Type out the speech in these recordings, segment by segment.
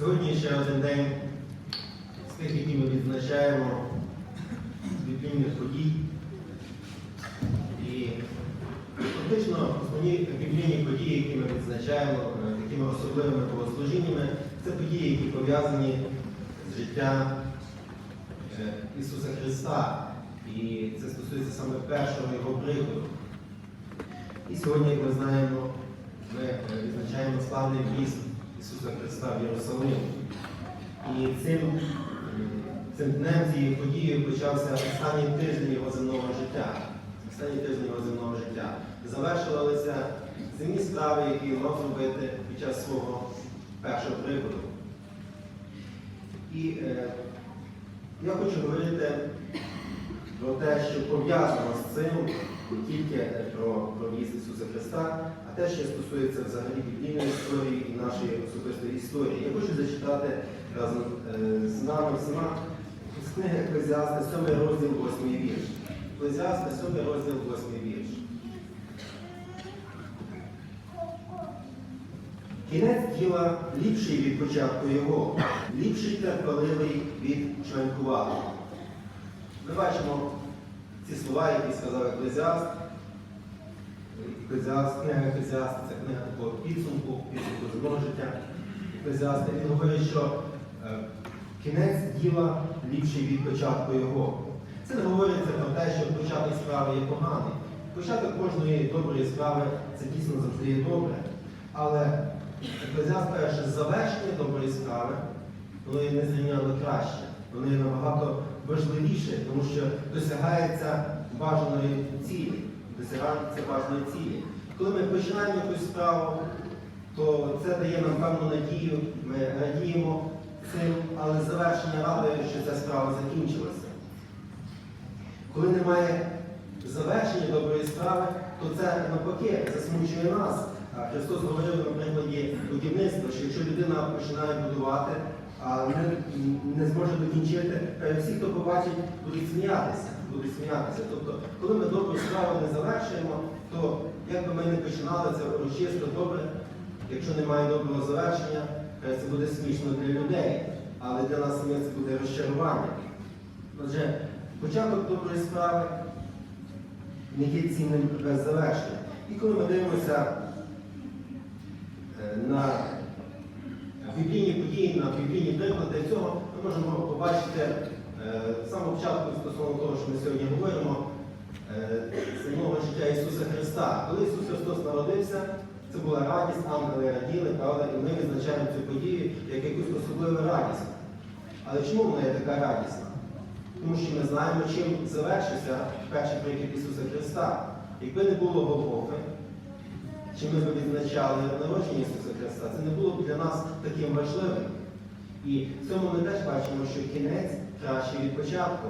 Сьогодні ще один день з тих, які ми відзначаємо біблійних подій. І фактично основні біблійні події, які ми відзначаємо е, такими особливими богослужіннями, це події, які пов'язані з життям е, Ісуса Христа. І це стосується саме першого Його приходу. І сьогодні, як ми знаємо, ми е, відзначаємо славний в'їзд Ісуса Христа в Єрусалим. І цим, м, цим днем цією подією почався останній тиждень його земного життя. Останній тиждень його земного життя. Завершувалися земні справи, які мав зробити під час свого першого приходу. І е, я хочу говорити про те, що пов'язано з цим не тільки про, про в'їзд Ісуса Христа, те, що стосується взагалі біблійної історії і нашої особистої історії. Я хочу зачитати разом е, з нами всіма з книги Еклезіаста, 7 розділ, 8 вірш. Еклезіаста, 7 розділ, 8 вірш. Кінець діла ліпший від початку його, ліпший терпеливий від членкуватого. Ми бачимо ці слова, які сказав Еклезіаст. Книга Еклезіаста це книга такого підсумку, підсумку земного життя Еклезіаста. Він говорить, що е, кінець діла ліпший від початку його. Це не говориться про те, що початок справи є поганий. Початок кожної доброї справи це дійсно завжди є добре. Але Еклезіаст каже, що завершення доброї справи воно є незрівняно краще, воно є набагато важливіше, тому що досягається бажаної цілі, досягається бажаної цілі. Коли ми починаємо якусь справу, то це дає нам певну надію, ми радіємо цим, але завершення радує, що ця справа закінчилася. Коли немає завершення доброї справи, то це навпаки засмучує нас. Христос говорив на прикладі будівництва, що якщо людина починає будувати, а не, не зможе докінчити, всі, хто побачить, будуть сміятися. Будуть сміятися. Тобто, коли ми добру справу не завершуємо, то як би ми не починали це урочисто добре, якщо немає доброго завершення, це буде смішно для людей, але для нас самих це буде розчарування. Отже, початок доброї справи не є цінним без завершення. І коли ми дивимося е, на біблійні події, на біблійні приклади цього, ми можемо побачити е, самого початку стосовно того, що ми сьогодні говоримо, е, самого життя Ісуса Христа. Коли Ісус Христос народився, це була радість, ангели раділи, правда, і ми відзначаємо цю подію як якусь особливу радість. Але чому вона є така радісна? Тому що ми знаємо, чим завершився перший прихід Ісуса Христа. Якби не було Голгофи, чи ми б відзначали народження Ісуса Христа, це не було б для нас таким важливим. І в цьому ми теж бачимо, що кінець кращий від початку.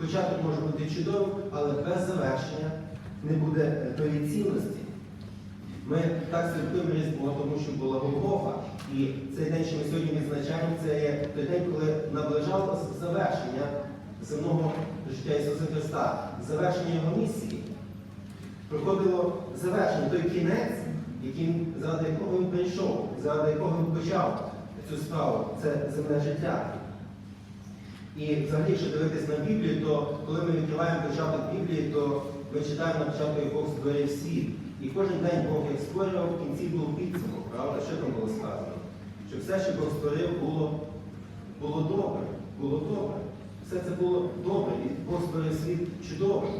Початок може бути чудовим, але без завершення не буде тої цінності. Ми так святкуємо Різдво, тому що була Голгофа. І цей день, що ми сьогодні відзначаємо, це є той день, коли наближалося завершення земного життя Ісуса Христа, завершення Його місії. Приходило завершення, той кінець, яким, заради якого він прийшов, заради якого він почав цю справу, це земне життя. І взагалі, якщо дивитись на Біблію, то коли ми відкриваємо початок Біблії, то ми читаємо на початку, Бог створив світ. І кожен день Бог як створював, в кінці був підсумок, правда? Що там було сказано? Що все, що Бог створив, було, було добре. Було добре. Все це було добре, і Бог створив світ чудовий.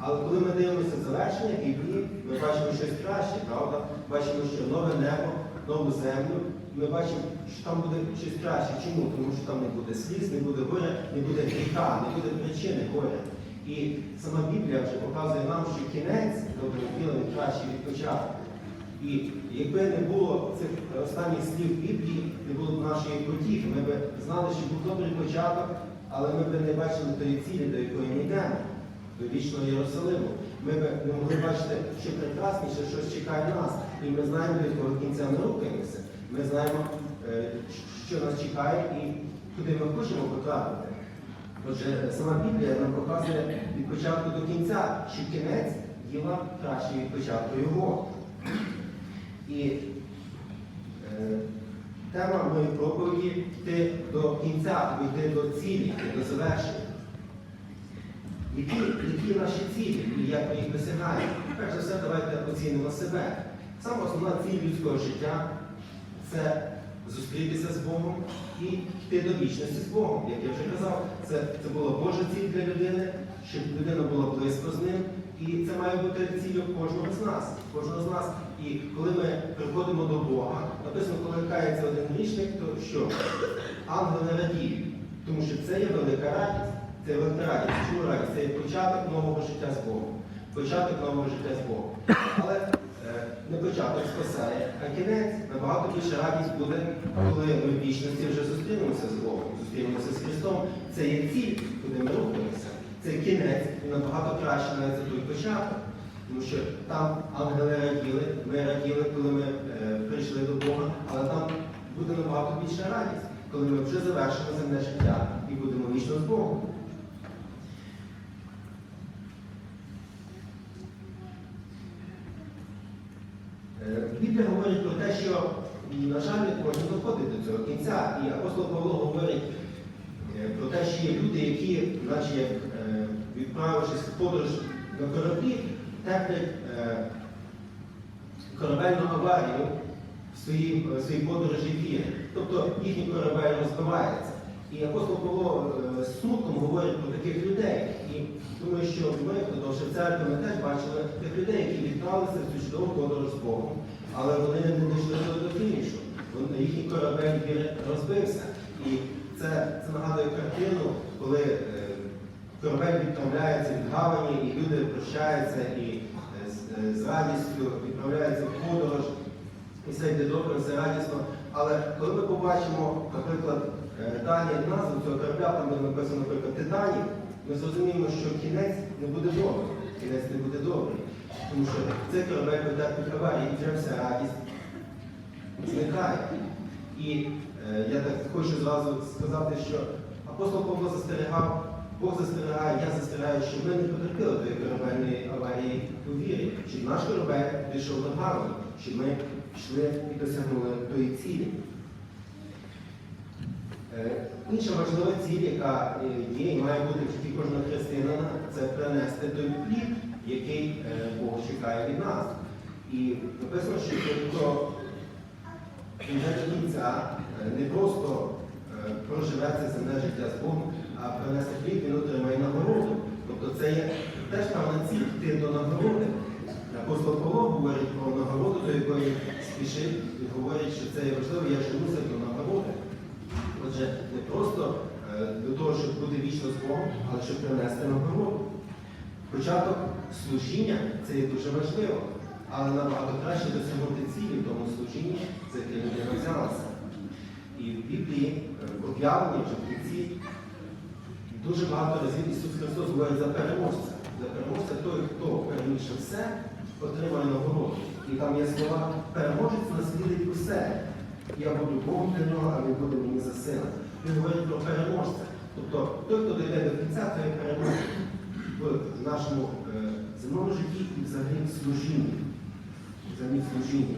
Але коли ми дивимося завершення Біблії, ми бачимо щось краще, правда? Бачимо, що нове небо, нову землю. Ми бачимо, що там буде щось краще. Чому? Тому що там не буде сліз, не буде горя, не буде гріха, не буде причини горя. І сама Біблія вже показує нам, що кінець доброго діла він кращий від початку. І якби не було цих останніх слів Біблії, не було б нашої потіхи, ми б знали, що був добрий початок, але ми б не бачили тої цілі, до якої ми йдемо, до вічного Єрусалиму. Ми б не могли бачити, що прекрасніше, щось чекає нас. І ми знаємо, до якого кінця ми рухаємося. Ми знаємо, е, що нас чекає і куди ми хочемо потрапити. Отже, сама Біблія нам показує від початку до кінця, що кінець діла краще від початку його. І е, Тема моєї проповіді йти до кінця, йти до цілі, до завершення. Які, які наші цілі і як ми їх досягаємо? Перш за все, давайте оцінимо себе. Саме основна ціль людського життя це зустрітися з Богом і йти до вічності з Богом. Як я вже казав, це, це була Божа ціль для людини, щоб людина була близько з ним. І це має бути ціллю кожного з нас. Кожного з нас. І коли ми приходимо до Бога, написано, коли кається один грішник, то що? Ангели радіють. Тому що це є велика радість. Це велика радість. Чому радість? Це є початок нового життя з Богом. Початок нового життя з Богом. Але не початок спасає, а кінець набагато більше радість буде, коли ми в вічності вже зустрінемося з Богом, зустрінемося з Христом. Це є ціль, куди ми рухаємося. Це кінець і набагато краще навіть за той початок. Тому що там ангели раділи, ми раділи, коли ми е, прийшли до Бога, але там буде набагато більша радість, коли ми вже завершимо земне життя і будемо вічно з Богом. Е, Біблія говорить про те, що, на жаль, не можна доходити до цього кінця. І апостол Павло говорить е, про те, що є люди, які, наче як е, відправившись в подорож на кораблі, терплять е, корабельну аварію в своїй, в своїй подорожі віри. Тобто їхній корабель розбивається. І апостол Павло з смутком говорить про таких людей. І думаю, що ми, хто довше в церкві, ми теж бачили тих людей, які відправилися в цю чудову подорож з Богом, але вони не дійшли до- до фінішу. Вони- Їхній корабель розбився. І це, це нагадує картину, коли е, корабель відправляється від гавані, і люди прощаються і е, з, е, радістю відправляються в подорож, і все йде добре, все радісно. Але коли ми побачимо, наприклад, е, далі назву цього корабля, там написано, наприклад, Титанік, ми зрозуміємо, що кінець не буде добрий. Кінець не буде добрий. Тому що цей корабель потерпить аварії, і вже вся радість зникає. І е, я так хочу зразу сказати, що апостол Павло застерігав, Бог застерігає, я застерігаю, щоб ми не потерпіли тої корабельної аварії у вірі, щоб наш корабель пішов до гавані, щоб ми пішли і досягнули тої цілі. Е, Інша важлива ціль, яка е, є і має бути в житті кожного християнина, це принести той плід, який е, Бог чекає від нас. І написано, що хто кінця е, не просто проживе це земне життя з Богом, а принесе хліб, він отримає нагороду. Тобто це є теж певна ціль йти до нагороди. Апостол Павло говорить про нагороду, до якої спішить, і говорить, що це є важливо, я женуся до нагороди. Отже, не просто е, до того, щоб бути вічно з Богом, але щоб принести нагороду. Початок служіння це є дуже важливо, але набагато краще досягнути цілі в тому служінні, за яке людина взялася. І в Біблії, е, в об'явленні вже в кінці, дуже багато разів Ісус Христос говорить за переможця. За переможця той, хто переміше все, отримає нагороду. І там є слова, переможець наслідить усе. Я буду Богом для нього, а він буде мені за сина. Він говорить про переможця. Тобто той, хто дійде до кінця, той переможе в нашому е, земному житті і взагалі в служінні. Взагалі в служінні.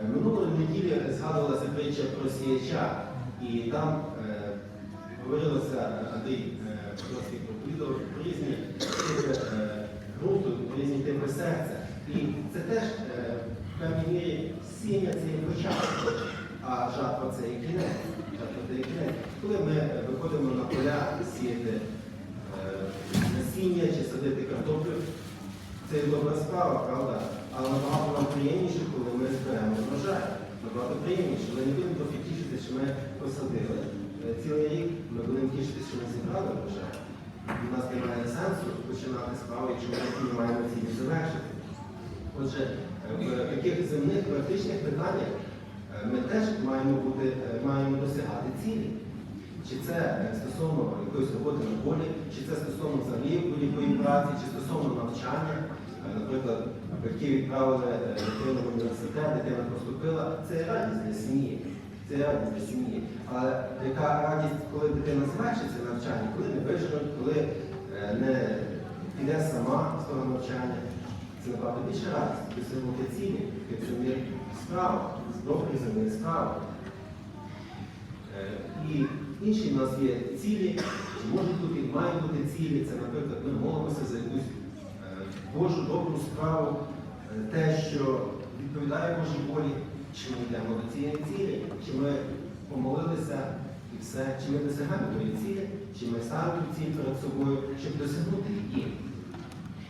Е, Минулої неділі згадувалася притча про сіяча, і там е, говорилося, Андрій е, Петровський проповідав про різні типи е, ґрунту, про різні типи серця. І це теж в певній мірі сіння це є початок, а жатва це є кінець. Коли ми виходимо на поля сіяти насіння чи садити картоплю, це добра справа, правда? Але набагато нам приємніше, коли ми зберемо врожай. Набагато приємніше. Ми не будемо трохи тішитися, що ми посадили. Е, Цілий рік ми будемо тішитися, що ми зібрали врожай. У нас немає сенсу починати справу, якщо ми не маємо цілі завершити. Отже, е, в таких земних практичних питаннях е, ми теж маємо бути, маємо досягати цілі. Чи це стосовно якоїсь роботи на полі, чи це стосовно взагалі будь-якої праці, чи стосовно навчання. Е, Наприклад, батьки відправили е, дитину в університет, дитина поступила, це радість для сім'ї. Це радість для сім'ї. Але яка радість, коли дитина завершиться навчання, коли не виженуть, коли е, не піде сама з того навчання. Це Це набагато більше радість досягнути цілі, як земних справ, добрих земних справ. Е, І інші в нас є цілі, чи можуть бути, мають бути цілі. Це, наприклад, ми молимося за якусь е, Божу добру справу, е, те, що відповідає Божій волі, чи ми йдемо до цієї цілі, чи ми помолилися і все, чи ми досягаємо тої цілі, чи ми ставимо ціль перед собою, щоб досягнути її.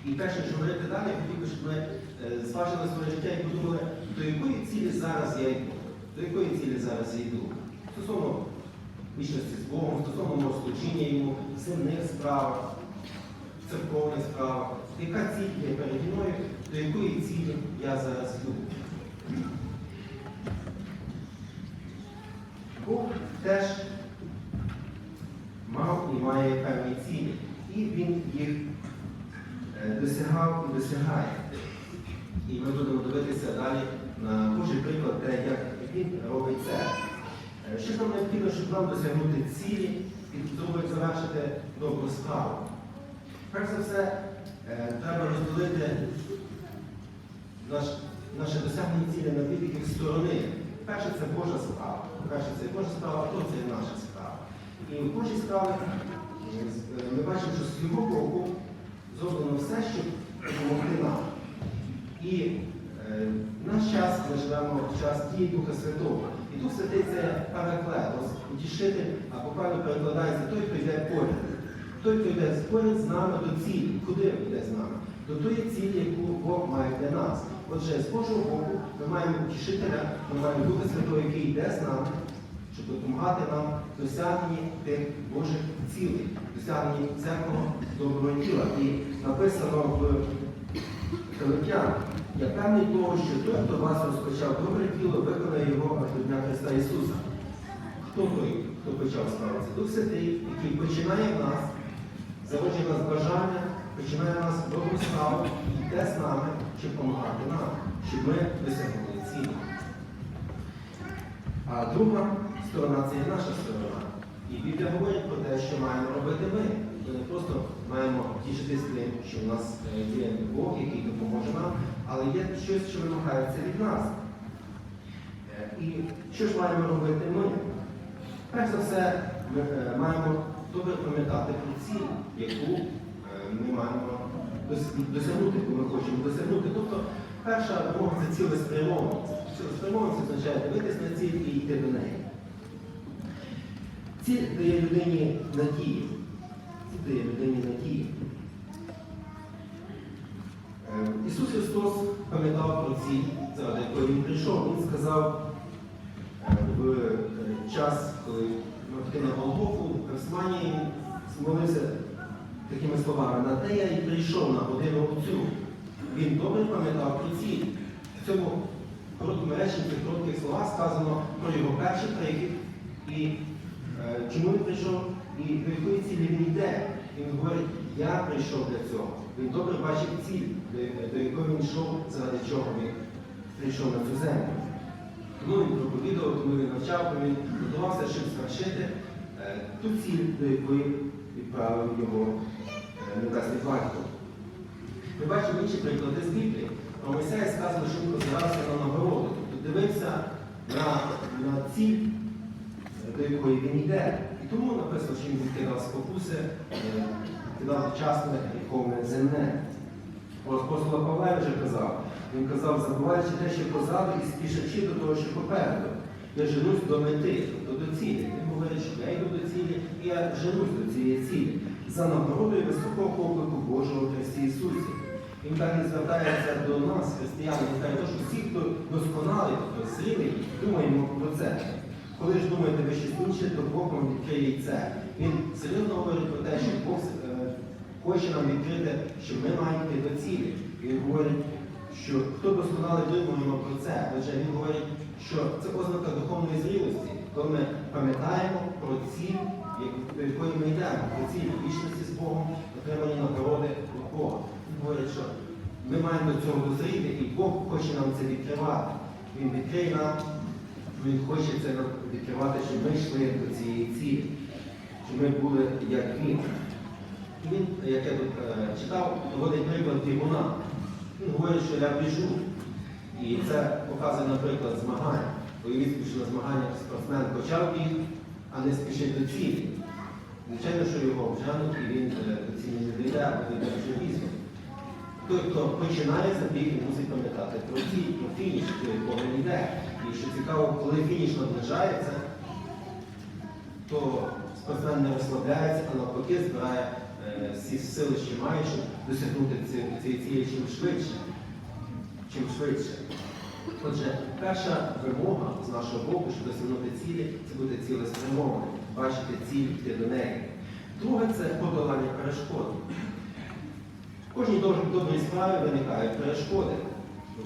І перше, що говорити далі, я хотів би, щоб ми е, зважили своє життя і подумали, до якої цілі зараз я йду, до якої цілі зараз я йду. Стосовно вічності з Богом, стосовно мого йому, земних справах, церковних справах. Яка ціль є переді мною, до якої цілі я зараз йду? Бог теж мав і має певні цілі, і він їх е, досягав і досягає. І ми будемо дивитися далі на Божий приклад, те, як він робить це. Е, Що нам необхідно, щоб нам досягнути цілі і завершити добру справу? Перш за все, е, треба розділити наш, наше досягнення цілі на дві таких сторони. Перше це Божа справа. Перше це Божа справа, а то це наша справа. І в Божій справі е, ми бачимо, що з його боку зроблено все, щоб допомогти нам. І е, в наш час ми живемо в час дії Духа Святого. Святий це параклетос, утішитель, а буквально перекладається той, хто йде поряд. Той, хто йде поряд з нами до цілі. Куди він йде з нами? До тої цілі, яку Бог має для нас. Отже, з Божого боку ми маємо утішителя, ми маємо Духа Святого, який йде з нами, щоб допомагати нам досягненні тих Божих цілей, досягненні всякого доброго діла. І написано в Филип'ян, я певний того, що той, хто вас розпочав добре діло, виконає його аж до Дня Христа Ісуса. Хто той, хто почав справу? Це Дух Святий, який починає в нас, заводжує нас бажання, починає в нас добру справу, і йде з нами, щоб допомагати нам, щоб ми досягнули цілі. А друга сторона це є наша сторона. І Біблія говорить про те, що маємо робити ми. Ми не просто маємо тішитись тим, що в нас е, є Бог, який допоможе нам, але є щось, що вимагається від нас. Е, І що ж маємо робити ми? Перш за все, ми е, маємо добре пам'ятати про ціль, яку е, ми маємо досягнути, яку ми хочемо досягнути. Тобто, перша вимога це цілеспрямованість. Цілеспрямованість означає дивитись на ціль і йти до неї. Ціль дає людині надії. Ціль дає людині надії. Е, Ісус Христос пам'ятав про ціль, заради якої Він прийшов. Він сказав е, в е, час, коли на Голгофу, в Гефсиманії молився такими словами, на те я і прийшов на годину оцю. Він добре пам'ятав про ціль. В цьому в цих коротких словах сказано про його перший прихід і чому він прийшов і до якої цілі він йде. Він говорить, я прийшов для цього. Він добре бачив ціль, до, якої він йшов, заради чого він прийшов на цю землю. Тому він проповідував, тому він навчав, тому він готувався, щоб звершити е, ту ціль, до якої відправив його е, небесний батько. Ми бачимо інші приклади з Біблії. Про Мойсея сказано, що він позирався на нагороду, тобто дивився на, на ціль, е, до якої він йде. І тому написано, що він відкидав спокуси, кидав вчасне гріховне земне. Апостола Павла вже казав. Він казав, забуваючи те, що позаду, і спішачи до того, що попереду. Я женусь до мети, до цілі. Він говорить, що я йду до цілі, і я женусь до цієї цілі. За нагородою високого поклику Божого Христі Ісусі. Він далі звертається до нас, християн, він каже, що всі, хто досконалий, тобто зрілий, думаємо про це. Коли ж думаєте ви щось інше, то Бог вам відкриє це. Він серйозно говорить про те, що хоче нам відкрити, що ми маємо йти до цілі. Він говорить, що хто досконалий думаємо про це. Адже він говорить, що це ознака духовної зрілості, коли ми пам'ятаємо про ціль, до якої ми йдемо, про ціль вічності з Богом, отримані нагороди Бога. Він говорить, що ми маємо до цього дозріти, і Бог хоче нам це відкривати. Він відкриє нам, він хоче це відкривати, щоб ми йшли до цієї цілі, щоб ми були як він. Він, як я тут е, читав, доводить приклад бігуна. Він говорить, що я біжу. І це показує, наприклад, змагання. Уявіть, що на змаганнях спортсмен почав біг, а не спішить до цілі. Звичайно, що його обженуть і він е, до цілі не дійде, або дійде вже пізно. Той, хто починає забіг, мусить пам'ятати про ціль, про фініш, до якого він йде. І що цікаво, коли фініш наближається, то спортсмен не розслабляється, а навпаки збирає всі сили, що має, щоб досягнути цієї цілі чим швидше. Чим швидше. Отже, перша вимога з нашого боку, щоб досягнути цілі, це бути цілеспрямованим, бачити ціль йти до неї. Друге це подолання перешкод. В кожній доб- добрій справі виникають перешкоди.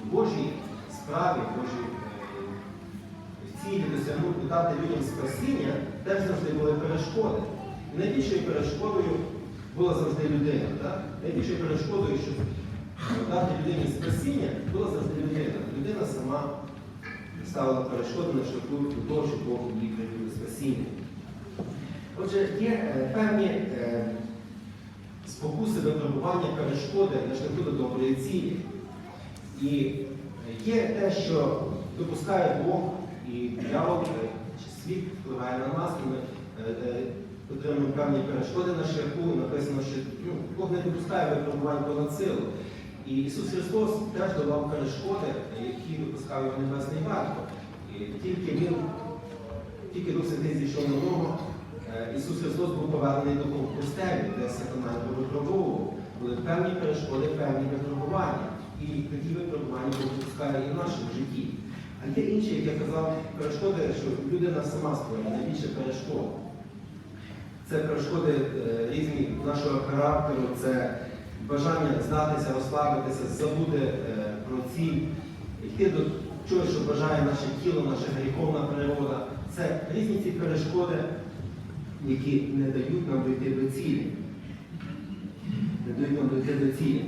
В Божій справі, Божій е, цілі досягнути, дати людям спасіння, теж завжди були перешкоди. Найбільшою перешкодою була завжди людина. Так? Найбільшою перешкодою, щоб дати людині спасіння, була завжди людина. Людина сама ставила перешкоди на шляху до того, щоб Бог їй привів спасіння. Отже, є е, певні е, спокуси випробування перешкоди на шляху до доброї цілі. І є те, що допускає Бог і диявол, е, чи світ впливає на нас, і отримуємо певні перешкоди на шляху. Написано, що ну, Бог не допускає випробувань понад силу. І Ісус Христос теж давав перешкоди, які допускав його небесний батько. І тільки він, тільки Дух Святий зійшов на нього, е, Ісус Христос був повернений до пустелі, де сатана його випробовував. Були певні перешкоди, певні випробування. І такі випробування Бог допускає і в нашому житті. А є інші, як я казав, перешкоди, що людина сама створює найбільше перешкод. Це перешкоди е, різні нашого характеру, це бажання здатися, розслабитися, забути е, про ціль, йти до чогось, що бажає наше тіло, наша гріховна природа. Це різні ці перешкоди, які не дають нам дійти до цілі. Не дають нам дійти до цілі.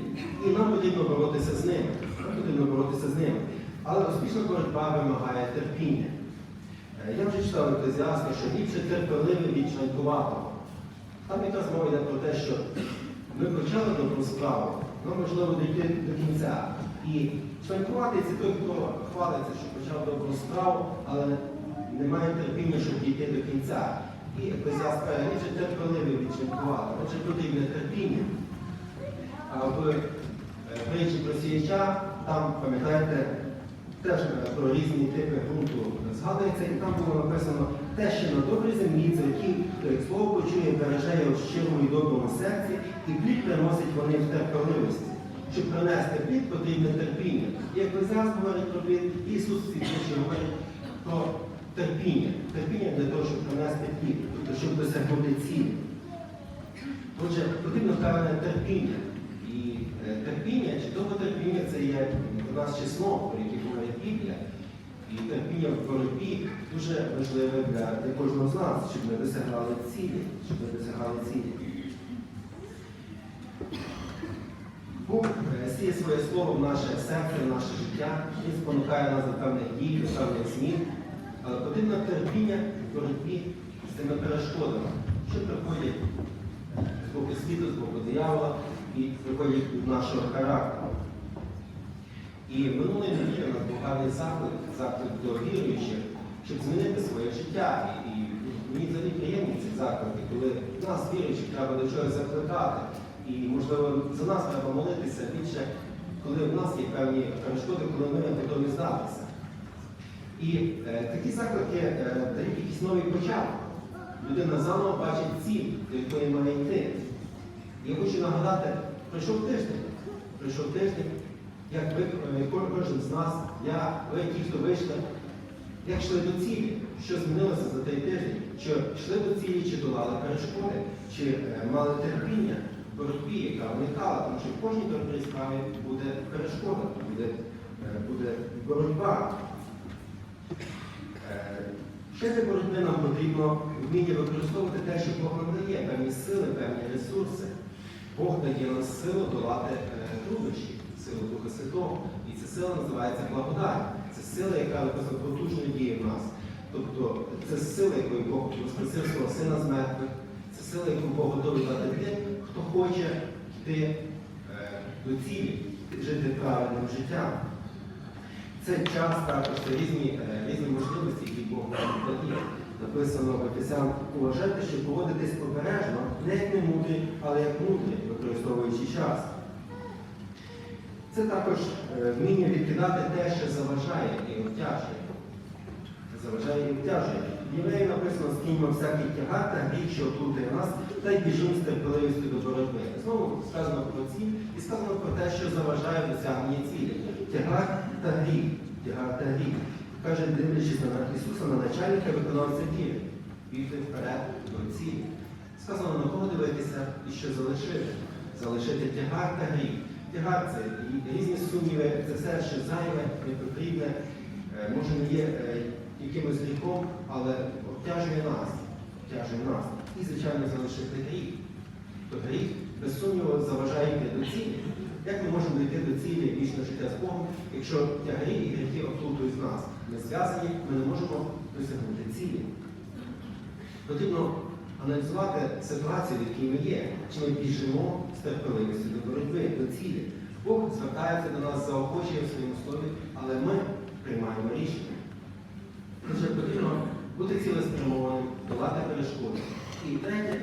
І нам потрібно боротися з ними. Нам потрібно боротися з ними. Але успішна боротьба вимагає терпіння. Е, Я вже читав еклезіаста, що ліпше терпеливий від чванькуватого. Там якраз мова йде про те, що ми почали добру справу, нам важливо дійти до кінця. І чванькувати це той, хто хвалиться, що почав добру справу, але не має терпіння, щоб дійти до кінця. І еклезіаст каже, ліпше терпеливий від чванькуватого. Отже, потрібне терпіння. А в е, притчі про сіяча, там, пам'ятаєте, теж е, про різні типи ґрунту згадується, і там було написано те, що на добрій землі, це які слово почує, береже в щирому і доброму серці, і плід приносить вони в терпеливості. Щоб принести плід, потрібне терпіння. Як Лизяс говорить про плід, Ісус свідчить говорить про терпіння. Терпіння для того, щоб принести плід, тобто щоб досягнути цілі. Отже, потрібно певне терпіння. І е, терпіння, чи довготерпіння це є у нас число, про яке говорить Біблія. І терпіння в боротьбі дуже важливе для, кожного з нас, щоб ми досягали цілі, щоб ми досягали цілі. Бог е, сіє своє слово в наше серце, в наше життя, Він спонукає нас до певних дій, до певних змін. Але потрібно терпіння в боротьбі з цими перешкодами, що приходять з боку світу, з боку диявола і приходять від нашого характеру. І минулої неділі нас гарний заклик, заклик до віруючих, щоб змінити своє життя. І, і мені взагалі приємні ці заклики, коли нас, віруючих, треба до чогось закликати. І, можливо, за нас треба молитися більше, коли в нас є певні перешкоди, коли ми готові здатися. І е, такі заклики е, дають якийсь новий початок. Людина заново бачить ціль, до якої має йти. Я хочу нагадати, пройшов тиждень. Пройшов тиждень, як ви, кожен з нас, я, ви, ті, хто вийшли, як йшли до цілі, що змінилося за той тиждень, чи йшли до цілі, чи долали перешкоди, чи е, мали терпіння в боротьбі, яка виникала, тому що в кожній добрій справі буде перешкода, буде, е, буде боротьба. Ще для боротьби нам потрібно вміння використовувати те, що Бог нам дає, певні сили, певні ресурси. Бог дає нам силу долати е, труднощі, силу Духа Святого. І ця сила називається благодать. Це сила, яка потужно діє в нас. Тобто це сила, якою Бог воскресив свого сина з мертвих, це сила, яку Бог готовий дати тим, хто хоче йти е, до цілі. жити правильним життям. Це час також це різні, е, різні можливості, які Бог нам дає. Написано в Ефесян, уважайте, що поводитись обережно, не як не мудрі, але як мудрі, використовуючи час. Це також е, вміння відкидати те, що заважає і обтяжує. Заважає і обтяжує. В Євреї написано, скиньмо всякий тягар та гріх, що оплутає нас, та й біжимо з терпеливістю до боротьби. Знову сказано про ціль і сказано про те, що заважає досягнення цілі. Тягар та гріх. Тягар та гріх. Каже, дивлячись на Ісуса, на начальника виконавця віри. Бігти вперед до цілі. Сказано на кого дивитися і що залишити. Залишити тягар та гріх. Тягар це різні сумніви, це все, що зайве, непотрібне, е, може не є е, якимось гріхом, але обтяжує нас. Обтяжує нас. І, звичайно, залишити гріх. То гріх, без сумніву, заважає йти до цілі. Як ми можемо дійти до цілі вічного життя з Богом, якщо тягарі і гріхи оплутують нас? Ми зв'язані, ми не можемо досягнути цілі. Потрібно аналізувати ситуацію, в якій ми є, чи ми біжимо з терпеливістю до боротьби, до цілі. Бог звертається до нас заохочує в своєму слові, але ми приймаємо рішення. Отже, потрібно бути цілеспрямованим, долати перешкоди. І третє,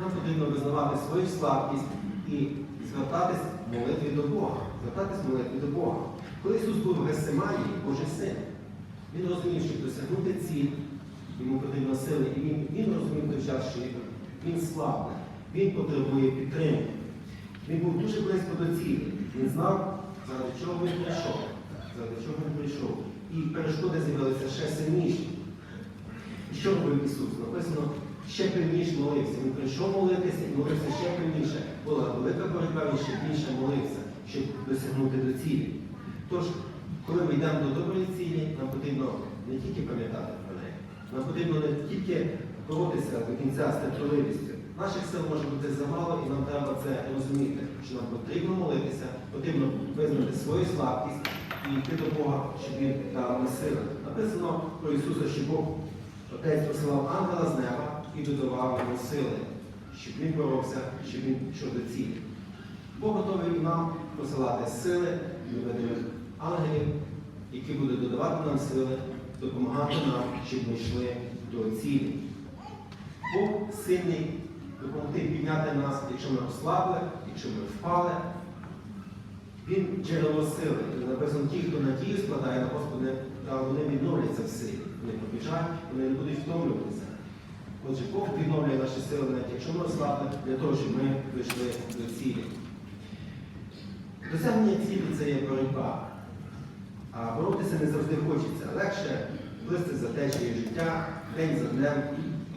нам потрібно визнавати свою слабкість і звертатись молитві до Бога. Звертатись молитві до Бога. Коли Ісус був в Гесиманії, Божий син, він розумів, щоб досягнути ціль, йому потрібно сили, і він, він розумів той час, що він слабий, він потребує підтримки. Він був дуже близько до цілі. Він знав, заради чого він прийшов, заради чого він прийшов. І перешкоди з'явилися ще сильніші. І що робив Ісус? Написано, ще пильніше молився. Він прийшов молитися і молився ще пильніше. Була велика боротьба, він ще більше молився, щоб досягнути до цілі. Тож, коли ми йдемо до доброї цілі, нам потрібно не тільки пам'ятати нам потрібно не тільки боротися до кінця з терпеливістю. Наших сил може бути замало, і нам треба це розуміти, що нам потрібно молитися, потрібно визнати свою слабкість і йти до Бога, щоб він дав нам сили. Написано про Ісуса, що Бог Отець посилав ангела з неба і додавав йому сили, щоб він боровся, щоб він йшов до цілі. Бог готовий нам посилати сили, невидимих ангелів, які будуть додавати нам сили, допомагати нам, щоб ми йшли до цілі. Бог сильний допомогти підняти нас, якщо ми ослабли, якщо ми впали. Він джерело сили. Написано, ті, хто надію складає на Господи, та вони відновляться в силі. Вони побіжать, вони не будуть втомлюватися. Отже, Бог відновлює наші сили, навіть якщо ми ослабли, для того, щоб ми прийшли до цілі. Досягнення цілі це є боротьба. А боротися не завжди хочеться. Легше плисти за течією життя, день за днем,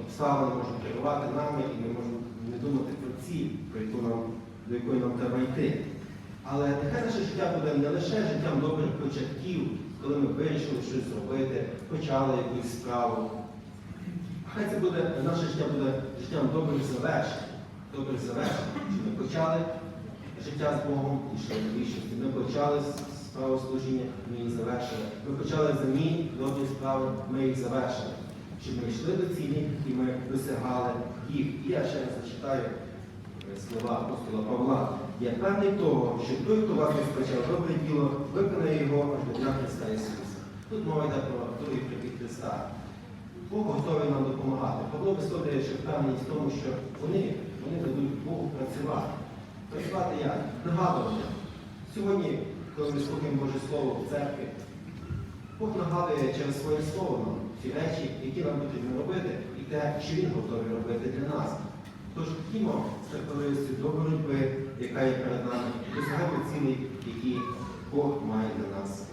обставини можуть керувати нами, і ми можемо не думати про ціль, про яку нам, до якої нам треба йти. Але нехай наше життя буде не лише життям добрих початків, коли ми вирішили щось зробити, почали якусь справу. Хай це буде, наше життя буде життям добрих завершень. Добрих завершень. Що ми почали життя з Богом і йшли до. Ми почали справу служіння, ми її завершили. Ми почали за ній добрі справи, ми їх завершили. Щоб ми йшли до цілі і ми досягали їх. І я ще раз зачитаю е, слова апостола Павла. Я певний того, що той, хто вас розпочав добре діло, виконає його аж до дня Христа Ісуса. Тут мова йде про другий прихід Христа. Бог готовий нам допомагати. Павло висловлює ще впевненість в тому, що вони, вони дадуть Богу працювати. Працювати як? Нагадування. Сьогодні, коли ми слухаємо Боже Слово в церкві, Бог нагадує через своє слово нам ті речі, які нам потрібно робити, і те, що Він готовий робити для нас. Тож ходімо з терпеливості до боротьби, яка є перед нами, досягаємо цілей, які Бог має для нас.